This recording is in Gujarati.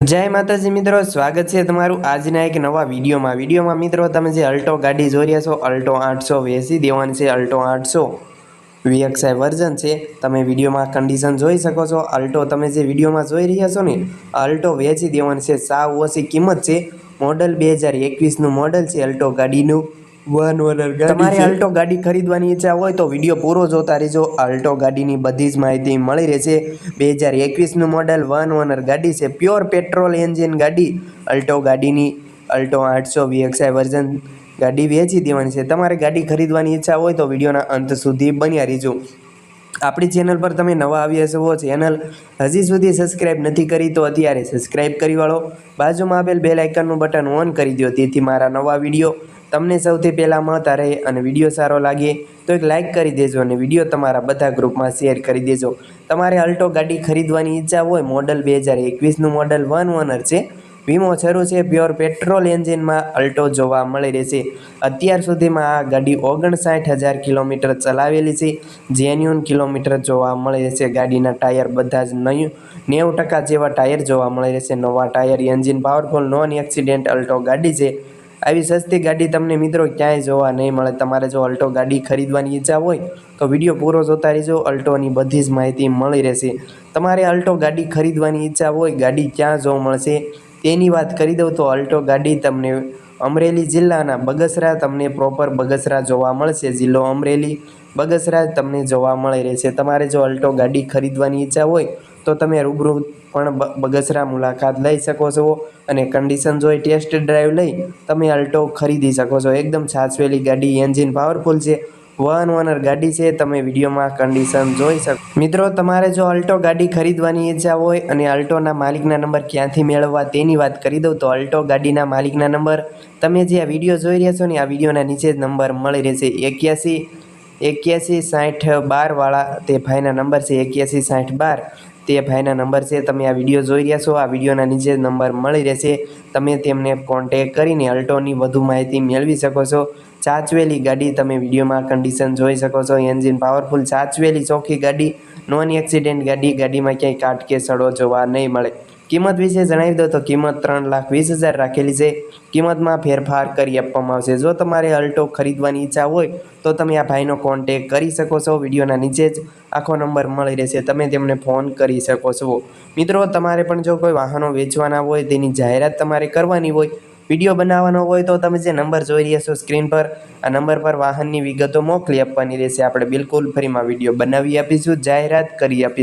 જય માતાજી મિત્રો, સ્વાગત છે તમારું આજના એક નવા વિડીયોમાં. વિડીયોમાં મિત્રો, તમે જે અલ્ટો ગાડી જોઈ રહ્યા છો, અલ્ટો આઠસો વેસી દેવાની છે, અલ્ટો આઠસો વીએક્સઆઈ વર્ઝન છે. તમે વિડીયોમાં કન્ડિશન જોઈ શકો છો. અલ્ટો તમે જે વિડીયોમાં જોઈ રહ્યા છો ને, અલ્ટો વેચી દેવાની છે, સાવ ઓછી કિંમત છે. મોડલ બે હજાર એકવીસનું મોડલ છે અલ્ટો ગાડીનું. વન ઓનર તમારે અલ્ટો ગાડી ખરીદવાની ઈચ્છા હોય તો વીડિયો પૂરો જોતા રહેજો. અલ્ટો ગાડીની બધી જ માહિતી મળી રહેશે. બે હજાર એકવીસનું મોડલ વન ઓનર ગાડી છે. પ્યોર પેટ્રોલ એન્જિન ગાડી. અલ્ટો ગાડીની અલ્ટો આઠસો વીએક્સઆઈ વર્ઝન ગાડી વેચી દેવાની છે. તમારે ગાડી ખરીદવાની ઈચ્છા હોય તો વિડીયોના અંત સુધી બન્યા રહેજો. આપણી ચેનલ પર તમે નવા આવ્યા છો ચેનલ હજી સુધી સબસ્ક્રાઇબ નથી કરી, તો અત્યારે સબસ્ક્રાઇબ કરી વાળો. બાજુમાં આપેલ બેલ આઇકનનું બટન ઓન કરી દો તેથી મારા નવા વીડિયો તમને સૌથી પહેલાં મળતા રહે અને વીડિયો સારો લાગે, તો એક લાઇક કરી દેજો અને વીડિયો તમારા બધા ગ્રુપમાં શેર કરી દેજો. તમારે અલ્ટો ગાડી ખરીદવાની ઈચ્છા હોય મોડલ બે હજાર એકવીસનું મોડલ વન ઓનર છે વીમો શરૂ છે. પ્યોર પેટ્રોલ એન્જિનમાં અલ્ટો જોવા મળી રહેશે અત્યાર સુધીમાં આ ગાડી ઓગણસાઠ હજાર કિલોમીટર ચલાવેલી છે. જેન્યુન કિલોમીટર જોવા મળી રહેશે ગાડીના ટાયર બધા જ નહીં નેવું ટકા જેવા ટાયર જોવા મળી રહેશે નવા tyre, engine powerful, non accident Alto ગાડી છે. આવી સસ્તી ગાડી તમને મિત્રો ક્યાંય જોવા નહીં મળે. તમારે જો અલ્ટો ગાડી ખરીદવાની ઈચ્છા હોય, તો વીડિયો પૂરો જોતા રહેજો. અલ્ટોની બધી જ માહિતી મળી રહેશે. તમારે અલ્ટો ગાડી ખરીદવાની ઈચ્છા હોય, ગાડી ક્યાં જોવા મળશે? તેની વાત કરી દઉં તો અલ્ટો ગાડી તમને અમરેલી જિલ્લાના બગસરા તમને પ્રોપર બગસરા જોવા મળશે. જિલ્લો અમરેલી, બગસરા તમને જોવા મળી રહેશે. તમારે જો અલ્ટો ગાડી ખરીદવાની ઈચ્છા હોય તો તમે રૂબરૂ પણ બગસરા મુલાકાત લઈ શકો છો અને કન્ડિશન જોઈ ટેસ્ટ ડ્રાઈવ લઈ તમે અલ્ટો ખરીદી શકો છો. એકદમ છાસવેલી ગાડી એન્જિન પાવરફુલ છે. વન ઓનર ગાડી છે, તમે વિડીયોમાં કન્ડિશન જોઈ શકો. મિત્રો, તમારે જો અલ્ટો ગાડી ખરીદવાની ઈચ્છા હોય અને અલ્ટોના માલિકના નંબર ક્યાંથી મેળવવા તેની વાત કરી દઉં, તો અલ્ટો ગાડીના માલિકના નંબર તમે જે આ વીડિયો જોઈ રહ્યા છો ને, આ વિડીયોના નીચે જ નંબર મળી રહેશે. એક્યાસી એક્યાસી સાઠ બારવાળા તે ભાઈના નંબર છે, એક્યાસી સાઠ બાર. તે ભાઈના નંબર છે, તમે આ વીડિયો જોઈ રહ્યા છો. આ વિડીયોના નીચે નંબર મળી રહેશે. તમે તેમને કોન્ટેક કરીને અલ્ટોની વધુ માહિતી મેળવી શકો છો. સાચવેલી ગાડી તમે વિડીયોમાં કન્ડિશન જોઈ શકો છો. એન્જિન પાવરફુલ સાચવેલી ચોખ્ખી ગાડી. નોન એક્સિડેન્ટ ગાડી. ગાડીમાં ક્યાંય કાટ કે સડો જોવા નહીં મળે. કિંમત વિશે જણાવી દો તો કિંમત ત્રણ લાખ વીસ હજાર રાખેલી છે. કિંમતમાં ફેરફાર કરી આપવામાં આવશે. જો તમારે અલ્ટો ખરીદવાની ઈચ્છા હોય તો તમે આ ભાઈનો કોન્ટેક કરી શકો છો. વિડીયોના નીચે જ આખો નંબર મળી રહેશે. તમે તેમને ફોન કરી શકો છો. મિત્રો, તમારે પણ જો કોઈ વાહનો વેચવાના હોય, તેની જાહેરાત તમારે કરવાની હોય, વીડિયો બનાવવાનો હોય, તો તમે જે નંબર જોઈ રહ્યા છો સ્ક્રીન પર, આ નંબર પર વાહનની વિગતો મોકલી આપવાની રહેશે. આપણે બિલકુલ ફ્રીમાં વીડિયો બનાવી આપીશું. જાહેરાત કરી આપીશું.